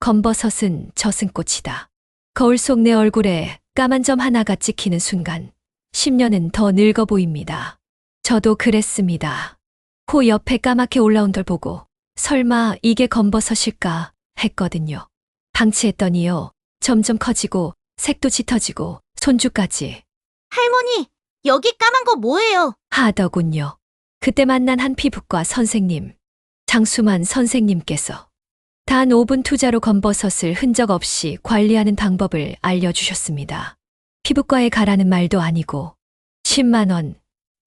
검버섯은 저승꽃이다. 거울 속 내 얼굴에 까만 점 하나가 찍히는 순간 10년은 더 늙어 보입니다. 저도 그랬습니다. 코 옆에 까맣게 올라온 걸 보고 설마 이게 검버섯일까 했거든요. 방치했더니요. 점점 커지고 색도 짙어지고 손주까지 할머니, 여기 까만 거 뭐예요? 하더군요. 그때 만난 한 피부과 선생님, 장수만 선생님께서 단 5분 투자로 검버섯을 흔적 없이 관리하는 방법을 알려주셨습니다. 피부과에 가라는 말도 아니고 10만원,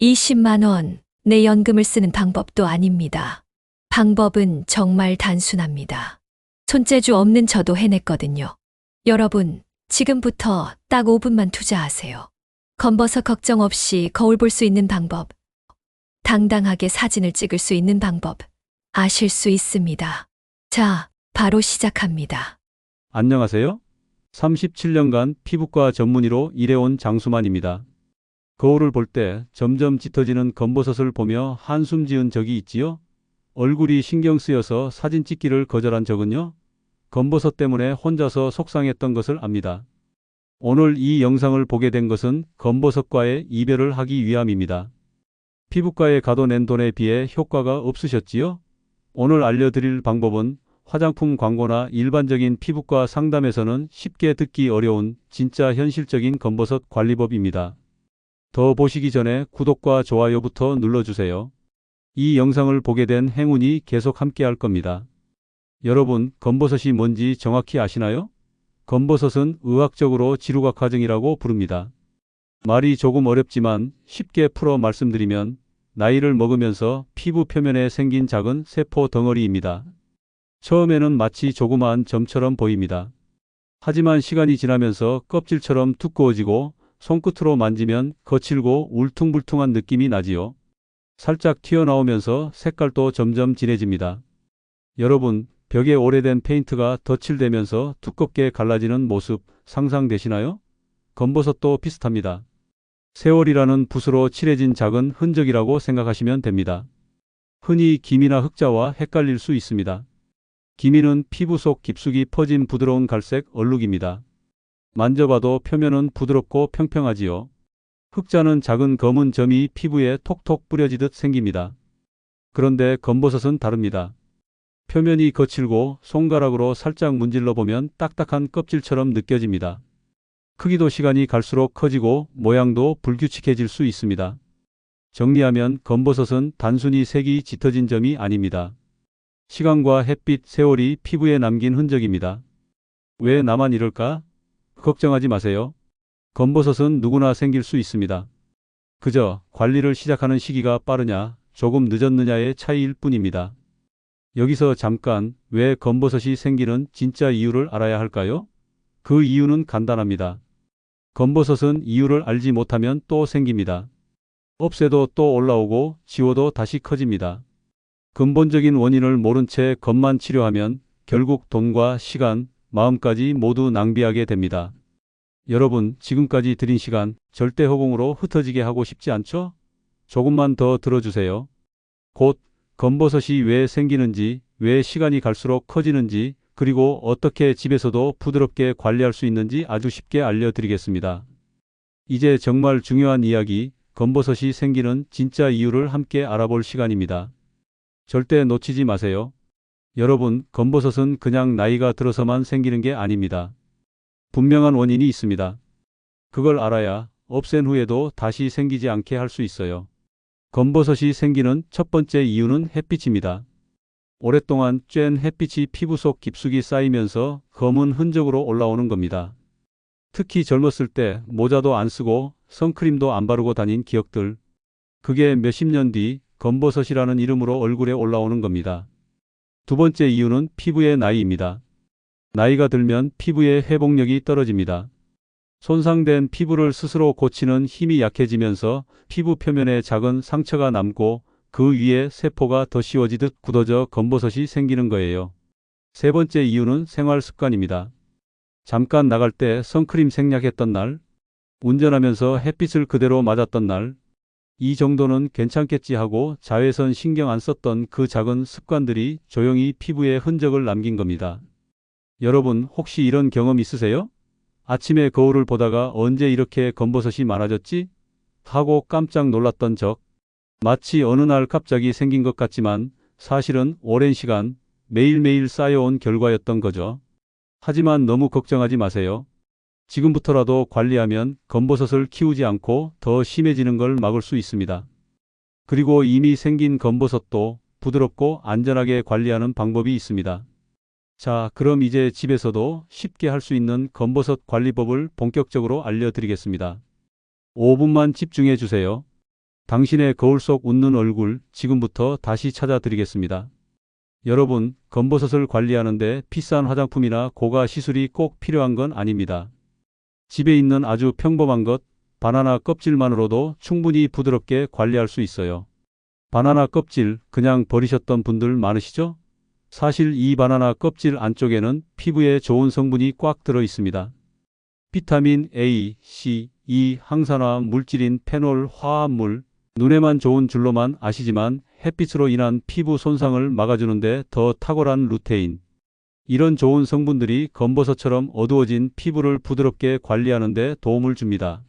20만원 내 연금을 쓰는 방법도 아닙니다. 방법은 정말 단순합니다. 손재주 없는 저도 해냈거든요. 여러분, 지금부터 딱 5분만 투자하세요. 검버섯 걱정 없이 거울 볼 수 있는 방법, 당당하게 사진을 찍을 수 있는 방법, 아실 수 있습니다. 자, 바로 시작합니다. 안녕하세요. 37년간 피부과 전문의로 일해온 장수만입니다. 거울을 볼 때 점점 짙어지는 검버섯을 보며 한숨 지은 적이 있지요? 얼굴이 신경 쓰여서 사진 찍기를 거절한 적은요? 검버섯 때문에 혼자서 속상했던 것을 압니다. 오늘 이 영상을 보게 된 것은 검버섯과의 이별을 하기 위함입니다. 피부과에 가도 낸 돈에 비해 효과가 없으셨지요? 오늘 알려드릴 방법은 화장품 광고나 일반적인 피부과 상담에서는 쉽게 듣기 어려운 진짜 현실적인 검버섯 관리법입니다. 더 보시기 전에 구독과 좋아요부터 눌러주세요. 이 영상을 보게 된 행운이 계속 함께 할 겁니다. 여러분, 검버섯이 뭔지 정확히 아시나요? 검버섯은 의학적으로 지루각 과정이라고 부릅니다. 말이 조금 어렵지만 쉽게 풀어 말씀드리면 나이를 먹으면서 피부 표면에 생긴 작은 세포 덩어리입니다. 처음에는 마치 조그마한 점처럼 보입니다. 하지만 시간이 지나면서 껍질처럼 두꺼워지고 손끝으로 만지면 거칠고 울퉁불퉁한 느낌이 나지요. 살짝 튀어나오면서 색깔도 점점 진해집니다. 여러분, 벽에 오래된 페인트가 덧칠되면서 두껍게 갈라지는 모습 상상되시나요? 검버섯도 비슷합니다. 세월이라는 붓으로 칠해진 작은 흔적이라고 생각하시면 됩니다. 흔히 김이나 흑자와 헷갈릴 수 있습니다. 기미는 피부 속 깊숙이 퍼진 부드러운 갈색 얼룩입니다. 만져봐도 표면은 부드럽고 평평하지요. 흑자는 작은 검은 점이 피부에 톡톡 뿌려지듯 생깁니다. 그런데 검버섯은 다릅니다. 표면이 거칠고 손가락으로 살짝 문질러 보면 딱딱한 껍질처럼 느껴집니다. 크기도 시간이 갈수록 커지고 모양도 불규칙해질 수 있습니다. 정리하면 검버섯은 단순히 색이 짙어진 점이 아닙니다. 시간과 햇빛, 세월이 피부에 남긴 흔적입니다. 왜 나만 이럴까? 걱정하지 마세요. 검버섯은 누구나 생길 수 있습니다. 그저 관리를 시작하는 시기가 빠르냐, 조금 늦었느냐의 차이일 뿐입니다. 여기서 잠깐 왜 검버섯이 생기는 진짜 이유를 알아야 할까요? 그 이유는 간단합니다. 검버섯은 이유를 알지 못하면 또 생깁니다. 없애도 또 올라오고 지워도 다시 커집니다. 근본적인 원인을 모른 채 겉만 치료하면 결국 돈과 시간, 마음까지 모두 낭비하게 됩니다. 여러분, 지금까지 드린 시간 절대 허공으로 흩어지게 하고 싶지 않죠? 조금만 더 들어주세요. 곧 검버섯이 왜 생기는지, 왜 시간이 갈수록 커지는지, 그리고 어떻게 집에서도 부드럽게 관리할 수 있는지 아주 쉽게 알려드리겠습니다. 이제 정말 중요한 이야기, 검버섯이 생기는 진짜 이유를 함께 알아볼 시간입니다. 절대 놓치지 마세요. 여러분, 검버섯은 그냥 나이가 들어서만 생기는 게 아닙니다. 분명한 원인이 있습니다. 그걸 알아야 없앤 후에도 다시 생기지 않게 할 수 있어요. 검버섯이 생기는 첫 번째 이유는 햇빛입니다. 오랫동안 쬐은 햇빛이 피부 속 깊숙이 쌓이면서 검은 흔적으로 올라오는 겁니다. 특히 젊었을 때 모자도 안 쓰고 선크림도 안 바르고 다닌 기억들. 그게 몇십 년 뒤 검버섯이라는 이름으로 얼굴에 올라오는 겁니다. 두 번째 이유는 피부의 나이입니다. 나이가 들면 피부의 회복력이 떨어집니다. 손상된 피부를 스스로 고치는 힘이 약해지면서 피부 표면에 작은 상처가 남고 그 위에 세포가 더 씌워지듯 굳어져 검버섯이 생기는 거예요. 세 번째 이유는 생활 습관입니다. 잠깐 나갈 때 선크림 생략했던 날, 운전하면서 햇빛을 그대로 맞았던 날, 이 정도는 괜찮겠지 하고 자외선 신경 안 썼던 그 작은 습관들이 조용히 피부에 흔적을 남긴 겁니다. 여러분 혹시 이런 경험 있으세요? 아침에 거울을 보다가 언제 이렇게 검버섯이 많아졌지? 하고 깜짝 놀랐던 적. 마치 어느 날 갑자기 생긴 것 같지만 사실은 오랜 시간 매일매일 쌓여온 결과였던 거죠. 하지만 너무 걱정하지 마세요. 지금부터라도 관리하면 검버섯을 키우지 않고 더 심해지는 걸 막을 수 있습니다. 그리고 이미 생긴 검버섯도 부드럽고 안전하게 관리하는 방법이 있습니다. 자, 그럼 이제 집에서도 쉽게 할 수 있는 검버섯 관리법을 본격적으로 알려드리겠습니다. 5분만 집중해 주세요. 당신의 거울 속 웃는 얼굴 지금부터 다시 찾아드리겠습니다. 여러분, 검버섯을 관리하는데 비싼 화장품이나 고가 시술이 꼭 필요한 건 아닙니다. 집에 있는 아주 평범한 것, 바나나 껍질만으로도 충분히 부드럽게 관리할 수 있어요. 바나나 껍질 그냥 버리셨던 분들 많으시죠? 사실 이 바나나 껍질 안쪽에는 피부에 좋은 성분이 꽉 들어 있습니다. 비타민 A, C, E, 항산화 물질인 페놀, 화합물, 눈에만 좋은 줄로만 아시지만 햇빛으로 인한 피부 손상을 막아주는데 더 탁월한 루테인. 이런 좋은 성분들이 검버섯처럼 어두워진 피부를 부드럽게 관리하는 데 도움을 줍니다.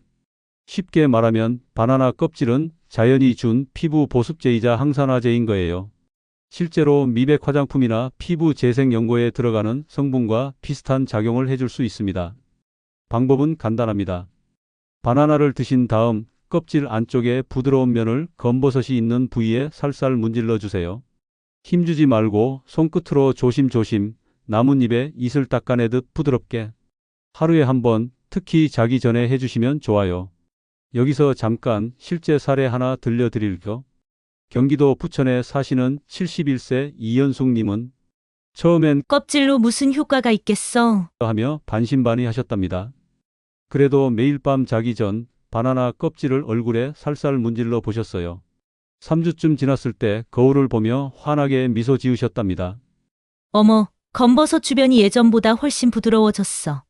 쉽게 말하면 바나나 껍질은 자연이 준 피부 보습제이자 항산화제인 거예요. 실제로 미백 화장품이나 피부 재생 연고에 들어가는 성분과 비슷한 작용을 해줄 수 있습니다. 방법은 간단합니다. 바나나를 드신 다음 껍질 안쪽에 부드러운 면을 검버섯이 있는 부위에 살살 문질러 주세요. 힘주지 말고 손끝으로 조심조심 나뭇잎에 이슬 닦아내듯 부드럽게 하루에 한 번 특히 자기 전에 해주시면 좋아요. 여기서 잠깐 실제 사례 하나 들려드릴게요. 경기도 부천에 사시는 71세 이연숙님은 처음엔 껍질로 무슨 효과가 있겠어? 하며 반신반의 하셨답니다. 그래도 매일 밤 자기 전 바나나 껍질을 얼굴에 살살 문질러 보셨어요. 3주쯤 지났을 때 거울을 보며 환하게 미소 지으셨답니다. 어머, 검버섯 주변이 예전보다 훨씬 부드러워졌어.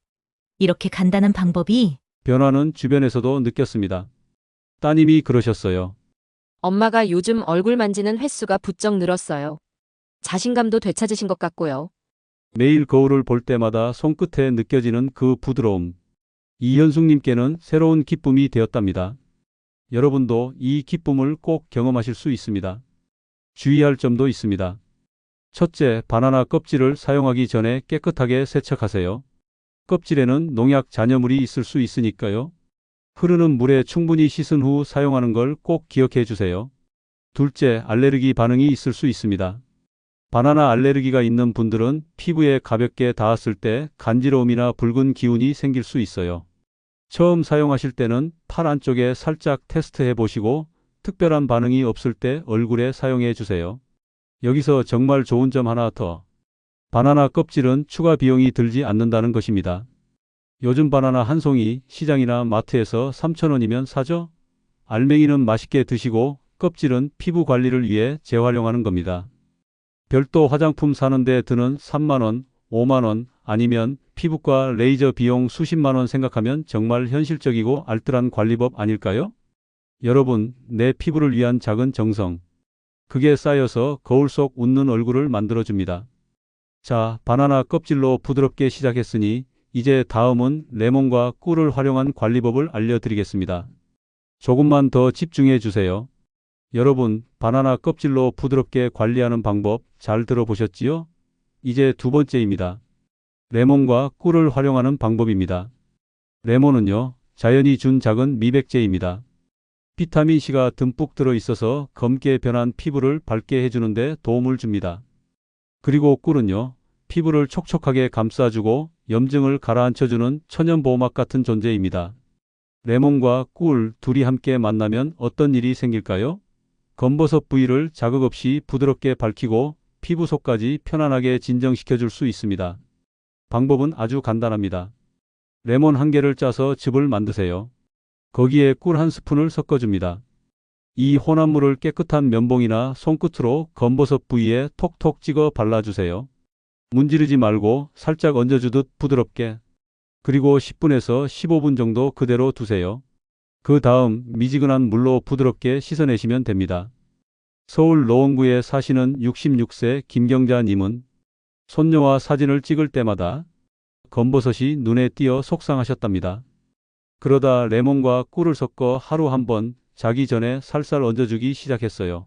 이렇게 간단한 방법이 변화는 주변에서도 느꼈습니다. 따님이 그러셨어요. 엄마가 요즘 얼굴 만지는 횟수가 부쩍 늘었어요. 자신감도 되찾으신 것 같고요. 매일 거울을 볼 때마다 손끝에 느껴지는 그 부드러움. 이현숙님께는 새로운 기쁨이 되었답니다. 여러분도 이 기쁨을 꼭 경험하실 수 있습니다. 주의할 점도 있습니다. 첫째, 바나나 껍질을 사용하기 전에 깨끗하게 세척하세요. 껍질에는 농약 잔여물이 있을 수 있으니까요. 흐르는 물에 충분히 씻은 후 사용하는 걸 꼭 기억해 주세요. 둘째, 알레르기 반응이 있을 수 있습니다. 바나나 알레르기가 있는 분들은 피부에 가볍게 닿았을 때 간지러움이나 붉은 기운이 생길 수 있어요. 처음 사용하실 때는 팔 안쪽에 살짝 테스트해 보시고 특별한 반응이 없을 때 얼굴에 사용해 주세요. 여기서 정말 좋은 점 하나 더. 바나나 껍질은 추가 비용이 들지 않는다는 것입니다. 요즘 바나나 한 송이 시장이나 마트에서 3,000원이면 사죠? 알맹이는 맛있게 드시고 껍질은 피부 관리를 위해 재활용하는 겁니다. 별도 화장품 사는데 드는 3만원, 5만원 아니면 피부과 레이저 비용 수십만원 생각하면 정말 현실적이고 알뜰한 관리법 아닐까요? 여러분, 내 피부를 위한 작은 정성. 그게 쌓여서 거울 속 웃는 얼굴을 만들어줍니다. 자, 바나나 껍질로 부드럽게 시작했으니 이제 다음은 레몬과 꿀을 활용한 관리법을 알려드리겠습니다. 조금만 더 집중해 주세요. 여러분, 바나나 껍질로 부드럽게 관리하는 방법 잘 들어보셨지요? 이제 두 번째입니다. 레몬과 꿀을 활용하는 방법입니다. 레몬은요, 자연이 준 작은 미백제입니다. 비타민C가 듬뿍 들어 있어서 검게 변한 피부를 밝게 해주는데 도움을 줍니다. 그리고 꿀은요, 피부를 촉촉하게 감싸주고 염증을 가라앉혀주는 천연보호막 같은 존재입니다. 레몬과 꿀 둘이 함께 만나면 어떤 일이 생길까요? 검버섯 부위를 자극 없이 부드럽게 밝히고 피부 속까지 편안하게 진정시켜 줄 수 있습니다. 방법은 아주 간단합니다. 레몬 한 개를 짜서 즙을 만드세요. 거기에 꿀 한 스푼을 섞어줍니다. 이 혼합물을 깨끗한 면봉이나 손끝으로 검버섯 부위에 톡톡 찍어 발라주세요. 문지르지 말고 살짝 얹어주듯 부드럽게. 그리고 10분에서 15분 정도 그대로 두세요. 그 다음 미지근한 물로 부드럽게 씻어내시면 됩니다. 서울 노원구에 사시는 66세 김경자님은 손녀와 사진을 찍을 때마다 검버섯이 눈에 띄어 속상하셨답니다. 그러다 레몬과 꿀을 섞어 하루 한 번 자기 전에 살살 얹어주기 시작했어요.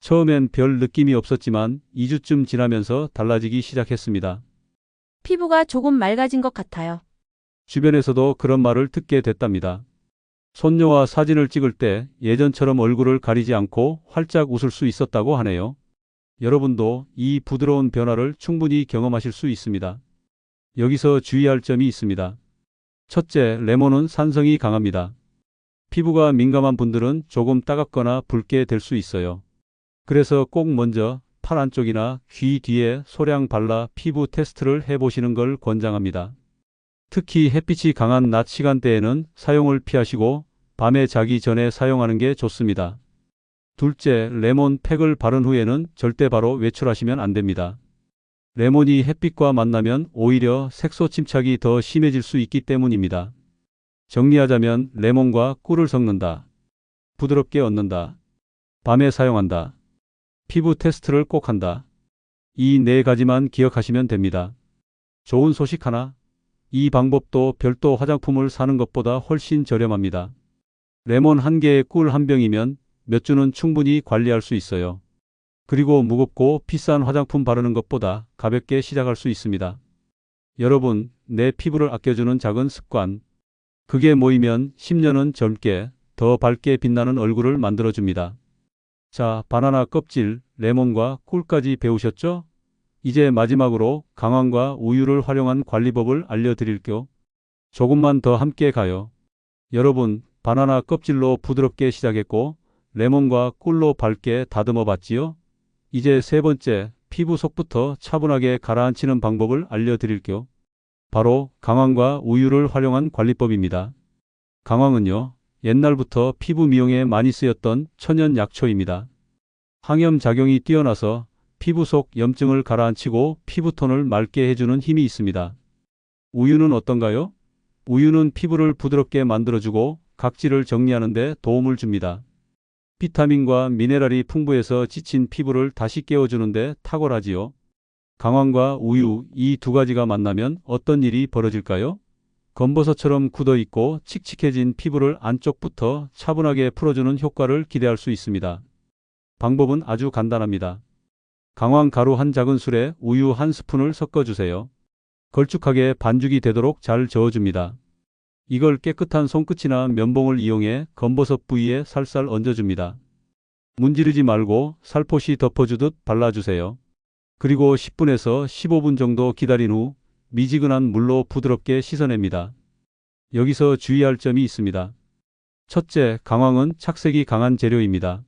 처음엔 별 느낌이 없었지만 2주쯤 지나면서 달라지기 시작했습니다. 피부가 조금 맑아진 것 같아요. 주변에서도 그런 말을 듣게 됐답니다. 손녀와 사진을 찍을 때 예전처럼 얼굴을 가리지 않고 활짝 웃을 수 있었다고 하네요. 여러분도 이 부드러운 변화를 충분히 경험하실 수 있습니다. 여기서 주의할 점이 있습니다. 첫째, 레몬은 산성이 강합니다. 피부가 민감한 분들은 조금 따갑거나 붉게 될 수 있어요. 그래서 꼭 먼저 팔 안쪽이나 귀 뒤에 소량 발라 피부 테스트를 해보시는 걸 권장합니다. 특히 햇빛이 강한 낮 시간대에는 사용을 피하시고 밤에 자기 전에 사용하는 게 좋습니다. 둘째, 레몬 팩을 바른 후에는 절대 바로 외출하시면 안 됩니다. 레몬이 햇빛과 만나면 오히려 색소 침착이 더 심해질 수 있기 때문입니다. 정리하자면 레몬과 꿀을 섞는다. 부드럽게 얹는다. 밤에 사용한다. 피부 테스트를 꼭 한다. 이 네 가지만 기억하시면 됩니다. 좋은 소식 하나. 이 방법도 별도 화장품을 사는 것보다 훨씬 저렴합니다. 레몬 한 개에 꿀 한 병이면 몇 주는 충분히 관리할 수 있어요. 그리고 무겁고 비싼 화장품 바르는 것보다 가볍게 시작할 수 있습니다. 여러분, 내 피부를 아껴주는 작은 습관. 그게 모이면 10년은 젊게, 더 밝게 빛나는 얼굴을 만들어줍니다. 자, 바나나 껍질, 레몬과 꿀까지 배우셨죠? 이제 마지막으로 강황과 우유를 활용한 관리법을 알려드릴게요. 조금만 더 함께 가요. 여러분, 바나나 껍질로 부드럽게 시작했고, 레몬과 꿀로 밝게 다듬어 봤지요? 이제 세 번째, 피부 속부터 차분하게 가라앉히는 방법을 알려드릴게요. 바로 강황과 우유를 활용한 관리법입니다. 강황은요, 옛날부터 피부 미용에 많이 쓰였던 천연 약초입니다. 항염 작용이 뛰어나서 피부 속 염증을 가라앉히고 피부톤을 맑게 해주는 힘이 있습니다. 우유는 어떤가요? 우유는 피부를 부드럽게 만들어주고 각질을 정리하는 데 도움을 줍니다. 비타민과 미네랄이 풍부해서 지친 피부를 다시 깨워주는데 탁월하지요. 강황과 우유 이 두 가지가 만나면 어떤 일이 벌어질까요? 검버섯처럼 굳어 있고 칙칙해진 피부를 안쪽부터 차분하게 풀어주는 효과를 기대할 수 있습니다. 방법은 아주 간단합니다. 강황 가루 한 작은 술에 우유 한 스푼을 섞어주세요. 걸쭉하게 반죽이 되도록 잘 저어줍니다. 이걸 깨끗한 손끝이나 면봉을 이용해 검버섯 부위에 살살 얹어줍니다. 문지르지 말고 살포시 덮어주듯 발라주세요. 그리고 10분에서 15분 정도 기다린 후 미지근한 물로 부드럽게 씻어냅니다. 여기서 주의할 점이 있습니다. 첫째, 강황은 착색이 강한 재료입니다.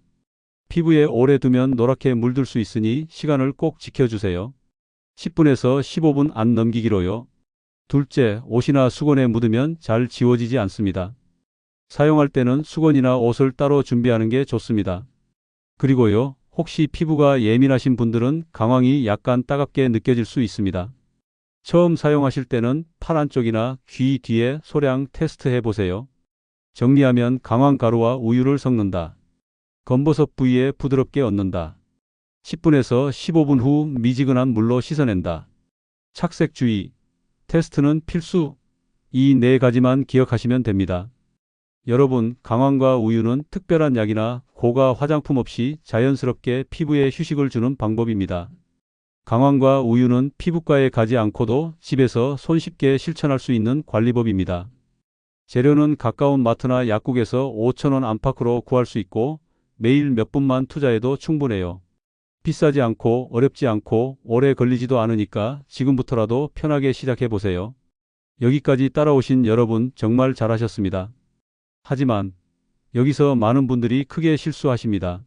피부에 오래 두면 노랗게 물들 수 있으니 시간을 꼭 지켜주세요. 10분에서 15분 안 넘기기로요. 둘째, 옷이나 수건에 묻으면 잘 지워지지 않습니다. 사용할 때는 수건이나 옷을 따로 준비하는 게 좋습니다. 그리고요, 혹시 피부가 예민하신 분들은 강황이 약간 따갑게 느껴질 수 있습니다. 처음 사용하실 때는 팔 안쪽이나 귀 뒤에 소량 테스트해 보세요. 정리하면 강황 가루와 우유를 섞는다. 검버섯 부위에 부드럽게 얹는다. 10분에서 15분 후 미지근한 물로 씻어낸다. 착색 주의. 테스트는 필수. 이 네 가지만 기억하시면 됩니다. 여러분, 강황과 우유는 특별한 약이나 고가 화장품 없이 자연스럽게 피부에 휴식을 주는 방법입니다. 강황과 우유는 피부과에 가지 않고도 집에서 손쉽게 실천할 수 있는 관리법입니다. 재료는 가까운 마트나 약국에서 5,000원 안팎으로 구할 수 있고 매일 몇 분만 투자해도 충분해요. 비싸지 않고 어렵지 않고 오래 걸리지도 않으니까 지금부터라도 편하게 시작해 보세요. 여기까지 따라오신 여러분 정말 잘하셨습니다. 하지만 여기서 많은 분들이 크게 실수하십니다.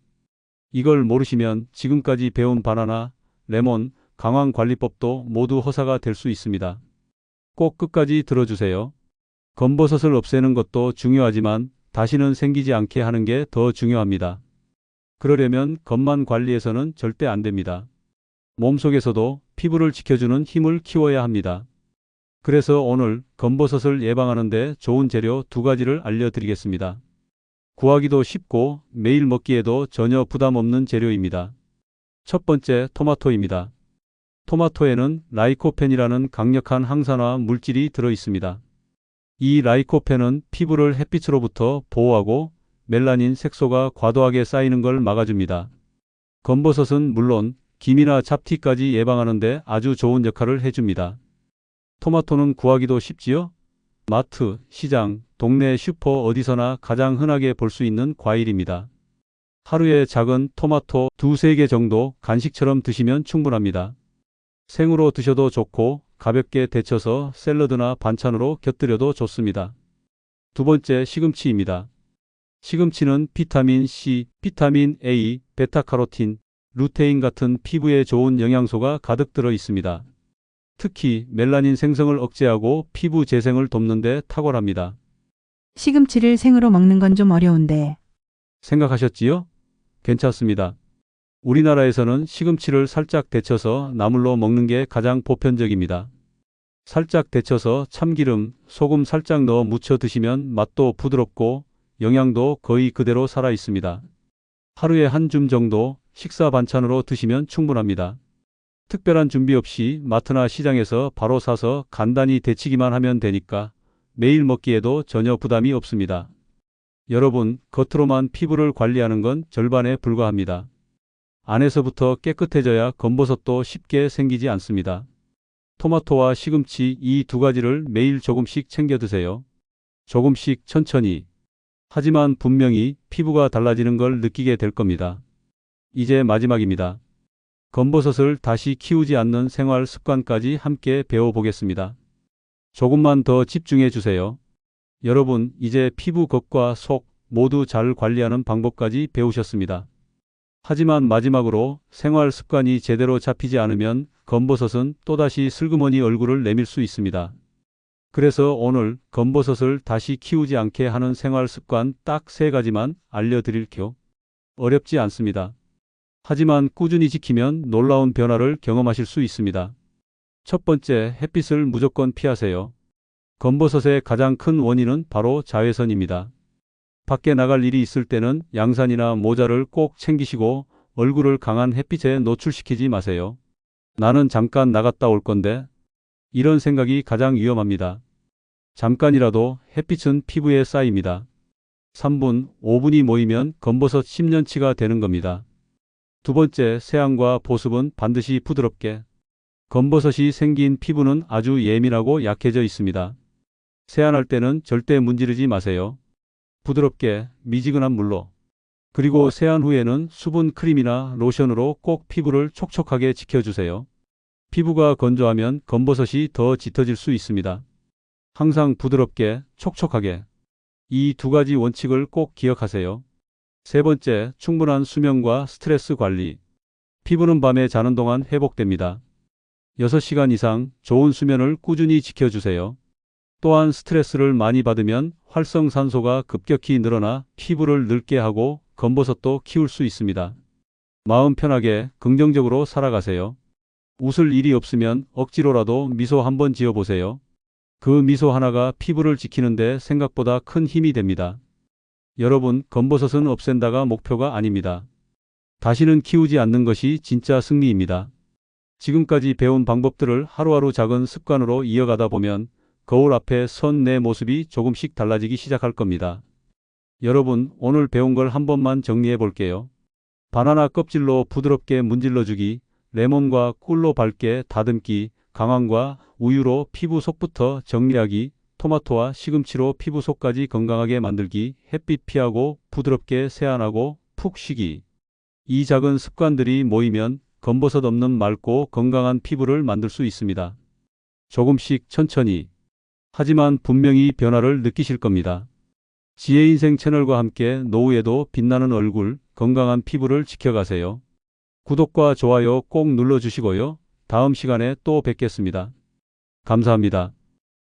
이걸 모르시면 지금까지 배운 바나나, 레몬, 강황 관리법도 모두 허사가 될 수 있습니다. 꼭 끝까지 들어주세요. 검버섯을 없애는 것도 중요하지만 다시는 생기지 않게 하는 게 더 중요합니다. 그러려면 겉만 관리해서는 절대 안 됩니다. 몸속에서도 피부를 지켜주는 힘을 키워야 합니다. 그래서 오늘 검버섯을 예방하는데 좋은 재료 두 가지를 알려드리겠습니다. 구하기도 쉽고 매일 먹기에도 전혀 부담 없는 재료입니다. 첫 번째 토마토입니다. 토마토에는 라이코펜이라는 강력한 항산화 물질이 들어 있습니다. 이 라이코펜은 피부를 햇빛으로부터 보호하고 멜라닌 색소가 과도하게 쌓이는 걸 막아줍니다. 검버섯은 물론 김이나 잡티까지 예방하는데 아주 좋은 역할을 해줍니다. 토마토는 구하기도 쉽지요? 마트, 시장, 동네 슈퍼 어디서나 가장 흔하게 볼 수 있는 과일입니다. 하루에 작은 토마토 두세 개 정도 간식처럼 드시면 충분합니다. 생으로 드셔도 좋고 가볍게 데쳐서 샐러드나 반찬으로 곁들여도 좋습니다. 두 번째 시금치입니다. 시금치는 비타민 C, 비타민 A, 베타카로틴, 루테인 같은 피부에 좋은 영양소가 가득 들어 있습니다. 특히 멜라닌 생성을 억제하고 피부 재생을 돕는 데 탁월합니다. 시금치를 생으로 먹는 건 좀 어려운데 생각하셨지요? 괜찮습니다. 우리나라에서는 시금치를 살짝 데쳐서 나물로 먹는 게 가장 보편적입니다. 살짝 데쳐서 참기름, 소금 살짝 넣어 무쳐 드시면 맛도 부드럽고 영양도 거의 그대로 살아 있습니다. 하루에 한 줌 정도 식사 반찬으로 드시면 충분합니다. 특별한 준비 없이 마트나 시장에서 바로 사서 간단히 데치기만 하면 되니까 매일 먹기에도 전혀 부담이 없습니다. 여러분, 겉으로만 피부를 관리하는 건 절반에 불과합니다. 안에서부터 깨끗해져야 검버섯도 쉽게 생기지 않습니다. 토마토와 시금치 이 두 가지를 매일 조금씩 챙겨 드세요. 조금씩 천천히. 하지만 분명히 피부가 달라지는 걸 느끼게 될 겁니다. 이제 마지막입니다. 검버섯을 다시 키우지 않는 생활 습관까지 함께 배워보겠습니다. 조금만 더 집중해 주세요. 여러분, 이제 피부 겉과 속 모두 잘 관리하는 방법까지 배우셨습니다. 하지만 마지막으로 생활 습관이 제대로 잡히지 않으면 검버섯은 또다시 슬그머니 얼굴을 내밀 수 있습니다. 그래서 오늘 검버섯을 다시 키우지 않게 하는 생활 습관 딱 세 가지만 알려드릴게요. 어렵지 않습니다. 하지만 꾸준히 지키면 놀라운 변화를 경험하실 수 있습니다. 첫 번째, 햇빛을 무조건 피하세요. 검버섯의 가장 큰 원인은 바로 자외선입니다. 밖에 나갈 일이 있을 때는 양산이나 모자를 꼭 챙기시고 얼굴을 강한 햇빛에 노출시키지 마세요. 나는 잠깐 나갔다 올 건데 이런 생각이 가장 위험합니다. 잠깐이라도 햇빛은 피부에 쌓입니다. 3분, 5분이 모이면 검버섯 10년치가 되는 겁니다. 두 번째, 세안과 보습은 반드시 부드럽게. 검버섯이 생긴 피부는 아주 예민하고 약해져 있습니다. 세안할 때는 절대 문지르지 마세요. 부드럽게, 미지근한 물로. 그리고 세안 후에는 수분 크림이나 로션으로 꼭 피부를 촉촉하게 지켜주세요. 피부가 건조하면 검버섯이 더 짙어질 수 있습니다. 항상 부드럽게, 촉촉하게. 이 두 가지 원칙을 꼭 기억하세요. 세 번째, 충분한 수면과 스트레스 관리. 피부는 밤에 자는 동안 회복됩니다. 6시간 이상 좋은 수면을 꾸준히 지켜주세요. 또한 스트레스를 많이 받으면 활성산소가 급격히 늘어나 피부를 늙게 하고 검버섯도 키울 수 있습니다. 마음 편하게 긍정적으로 살아가세요. 웃을 일이 없으면 억지로라도 미소 한번 지어보세요. 그 미소 하나가 피부를 지키는데 생각보다 큰 힘이 됩니다. 여러분, 검버섯은 없앤다가 목표가 아닙니다. 다시는 키우지 않는 것이 진짜 승리입니다. 지금까지 배운 방법들을 하루하루 작은 습관으로 이어가다 보면 거울 앞에 선 내 모습이 조금씩 달라지기 시작할 겁니다. 여러분, 오늘 배운 걸 한 번만 정리해 볼게요. 바나나 껍질로 부드럽게 문질러 주기, 레몬과 꿀로 밝게 다듬기, 강황과 우유로 피부 속부터 정리하기, 토마토와 시금치로 피부 속까지 건강하게 만들기, 햇빛 피하고 부드럽게 세안하고 푹 쉬기. 이 작은 습관들이 모이면 검버섯 없는 맑고 건강한 피부를 만들 수 있습니다. 조금씩 천천히. 하지만 분명히 변화를 느끼실 겁니다. 지혜인생 채널과 함께 노후에도 빛나는 얼굴, 건강한 피부를 지켜가세요. 구독과 좋아요 꼭 눌러주시고요. 다음 시간에 또 뵙겠습니다. 감사합니다.